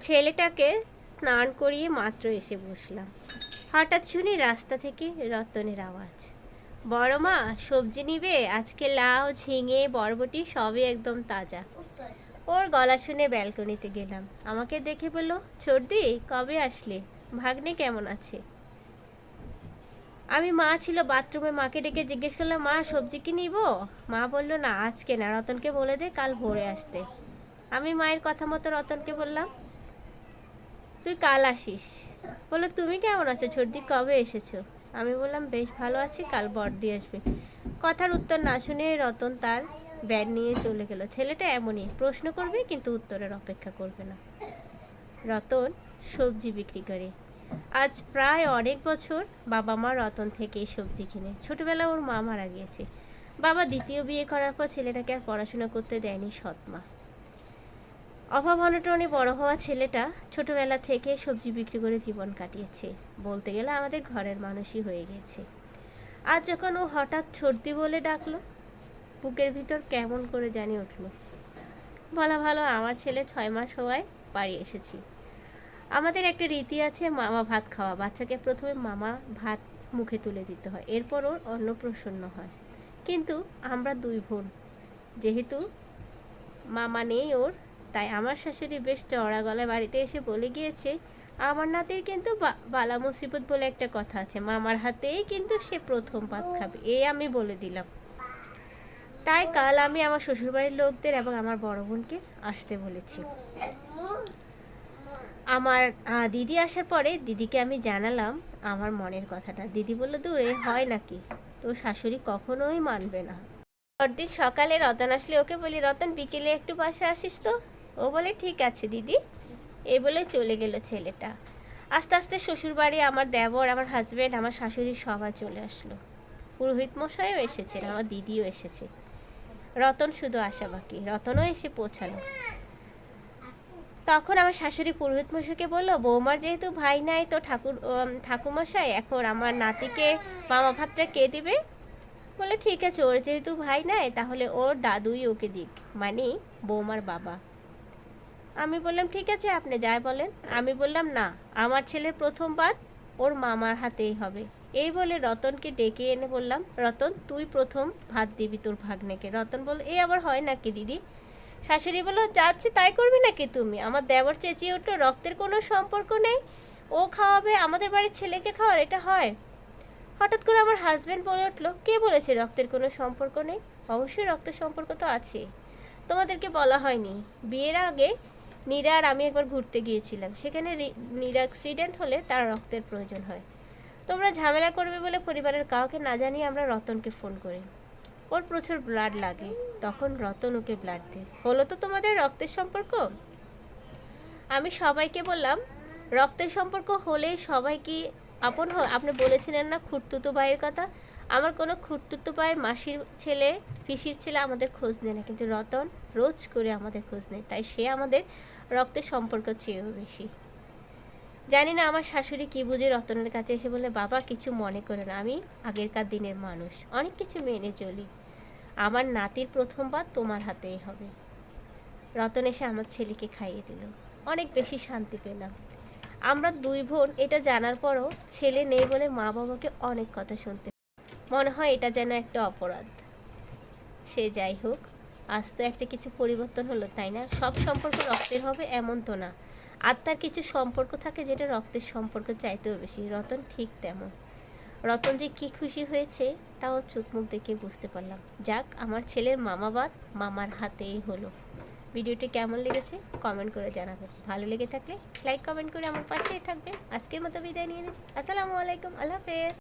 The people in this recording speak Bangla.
ছেলেটাকে স্নান করিয়ে মাত্র এসে বসলাম। হঠাৎ শুনি রাস্তা থেকে রতনের আওয়াজ। বড় মা, সবজি নিবে? আজকে লাউ, ঝিঙে, বরবটি সবই একদম তাজা। ওর গলা শুনে ব্যালকনিতে গেলাম। আমাকে দেখে বলল, ছর্দি, কবে আসলে? ভাগ্নে কেমন আছে? আমি মা ছিল বাথরুমে, মাকে ডেকে জিজ্ঞেস করলাম, মা, সবজি কি নিব? মা বলল, না, আজকে না, রতনকে বলে দে, কাল ভোরে আসতে। আমি মায়ের কথা মতো রতনকে বললাম তুই কাল আসিস। বলল তুমি কেমন আছো? ছর্দি কবে এসেছ? আমি বললাম, বেশ ভালো আছি, কাল বর্দি আসবে। কথার উত্তর না শুনে রতন তার ব্যাগ নিয়ে চলে গেল। ছেলেটা এমনই, প্রশ্ন করবে কিন্তু উত্তরের অপেক্ষা করবে না। রতন সবজি বিক্রি করে। আজ প্রায় অনেক বছর বাবা মা রতন থেকে সবজি কিনে। ছোটবেলা ওর মা মারা গিয়েছে। বাবা দ্বিতীয় বিয়ে করার পর ছেলেটাকে আর পড়াশোনা করতে দেয়নি সৎমা অভাব অনটনে বড় হওয়া ছেলেটা ছোটবেলা থেকে সবজি বিক্রি করে জীবন কাটিয়েছে। বলতে গেলে আমাদের ঘরের মানুষই হয়ে গেছে। আজ যখন ও হঠাৎ সর্দি বলে ডাকলো, বুকের ভিতর কেমন করে জানি উঠল। বলা ভালো আমার ছেলে ছয় মাস হওয়ায় বাড়ি এসেছি। আমাদের একটা রীতি আছে, মামা ভাত খাওয়া। বাচ্চাকে প্রথমে মামা ভাত মুখে তুলে দিতে হয়, এরপর ওর অন্নপ্রসন্ন হয়। কিন্তু আমরা দুই বোন। যেহেতু মামা নেই ওর তাই আমার শাশুড়ি বেশ চড়া গলায় বাড়িতে এসে বলে গিয়েছে, আমার নাতির কিন্তু বালা মুসিবত বলে একটা কথা আছে। মামার হাতেই কিন্তু সে প্রথম ভাত খাবে। এই আমি বলে দিলাম। তাই কাল আমি আমার শ্বশুরবাড়ির লোকদের এবং আমার বড় বোনকে আসতে বলেছি। আমার দিদি আসার পরে দিদিকে আমি জানালাম আমার মনের কথাটা। দিদি বলল, দূরে, হয় নাকি? তো শাশুড়ি কখনোই মানবে না। পরদিন সকালে রতন আসলে ওকে বলি, রতন, বিকেলে একটু বাসে আসিস তো? ও বলে, ঠিক আছে দিদি। এ বলে চলে গেল ছেলেটা। আস্তে আস্তে শ্বশুরবাড়ি, আমার দেবর, আমার হাজব্যান্ড আমার শাশুড়ি সবাই চলে আসলো। পুরোহিত মশাইও এসেছেন, আমার দিদিও এসেছে। রতন শুধু আসা বাকি, রতনও এসে পৌঁছালো। তখন আমার শাশুড়ি পুরোহিত মশাইকে বলল, বৌমার যেহেতু ভাই নাই তো ঠাকুর ঠাকুমশাই এখন আমার নাতিকে মামা ভাতটা কে দিবে? বলে, ঠিক আছে, ওর যেহেতু ভাই নাই, তাহলে ওর দাদুই ওকে দিক মানে বৌমার বাবা। আমি বললাম, ঠিক আছে, আপনি যাই বলেন। আমি বললাম, না, আমার ছেলের প্রথম বাদ ওর মামার হাতেই হবে। এই বলে রতনকে ডেকে এনে বললাম, রতন, তুই প্রথম ভাত দিবি তোর ভাগ্নেকে। রতন বল এ আবার হয় নাকি দিদি? শাশুড়ি বলল, যাচ্ছে, তাই করবি নাকি তুমি? আমার দেবর চেঁচিয়ে উঠল, রক্তের কোনো সম্পর্ক নেই। ও খাওয়াবে, আমাদের বাড়ির ছেলেকে খাওয়ার এটা হয়। হঠাৎ করে আমার হাজব্যান্ড বলে উঠল, কে বলেছে রক্তের কোনো সম্পর্ক নেই? অবশ্যই রক্তের সম্পর্ক তো আছে। তোমাদেরকে বলা হয়নি। বিয়ের আগে নীরা আর আমি একবার ঘুরতে গিয়েছিলাম। সেখানে নীরা অ্যাক্সিডেন্ট হলে তার রক্তের প্রয়োজন হয়। তোমরা ঝামেলা করবে বলে পরিবারের কাউকে না জানিয়ে আমরা রতনকে ফোন করি। ওর প্রচুর ব্লাড লাগে। তখন রতন ওকে ব্লাড দেয়। হলো তো তোমাদের রক্তের সম্পর্ক? আমি সবাইকে বললাম, রক্তের সম্পর্ক হলে সবাই কি আপন আপনি বলেছিলেন না খুঁড়তুতো ভাইয়ের কথা? আমার কোনো খুঁড়তুতো ভাইয়ের মাসির ছেলে, পিসির ছেলে আমাদের খোঁজ নেয় না, কিন্তু রতন রোজ করে আমাদের খোঁজ নেয়, তাই সে আমাদের রক্তের সম্পর্ক চেয়েও বেশি। জানি না আমার শাশুড়ি কি বুঝে রতনের কাছে এসে বলে বাবা, কিছু মনে করে না, আমি আগেরকার দিনের মানুষ, অনেক কিছু মেনে চলি। আমার নাতির প্রথমবার তোমার হাতেই হবে। রতন এসে আমার ছেলেকে খাইয়ে দিল। অনেক বেশি শান্তি পেলাম। আমরা দুই বোন, এটা জানার পরও ছেলে নেই বলে মা বাবাকে অনেক কথা শুনতে মনে হয় এটা যেন একটা অপরাধ। সে যাই হোক, আজ তো একটা কিছু পরিবর্তন হলো, তাই না? সব সম্পর্ক রক্তের হবে এমন তো না। আত্মার কিছু সম্পর্ক থাকে যেটা রক্তের সম্পর্ক চাইতেও বেশি। রতন ঠিক তেমন। রতন যে কি খুশি হয়েছে, তাও চোখ মুখ দেখে বুঝতে পারলাম। যাক, আমার ছেলের মামাবাদ মামার হাতেই হলো। ভিডিওটি কেমন লেগেছে কমেন্ট করে জানাবেন। ভালো লেগে থাকলে লাইক, কমেন্ট করে আমার পাশেই থাকবেন। আজকের মতো বিদায় নিয়ে নিচ্ছি। আসসালামু আলাইকুম। আল্লাহ হাফেজ।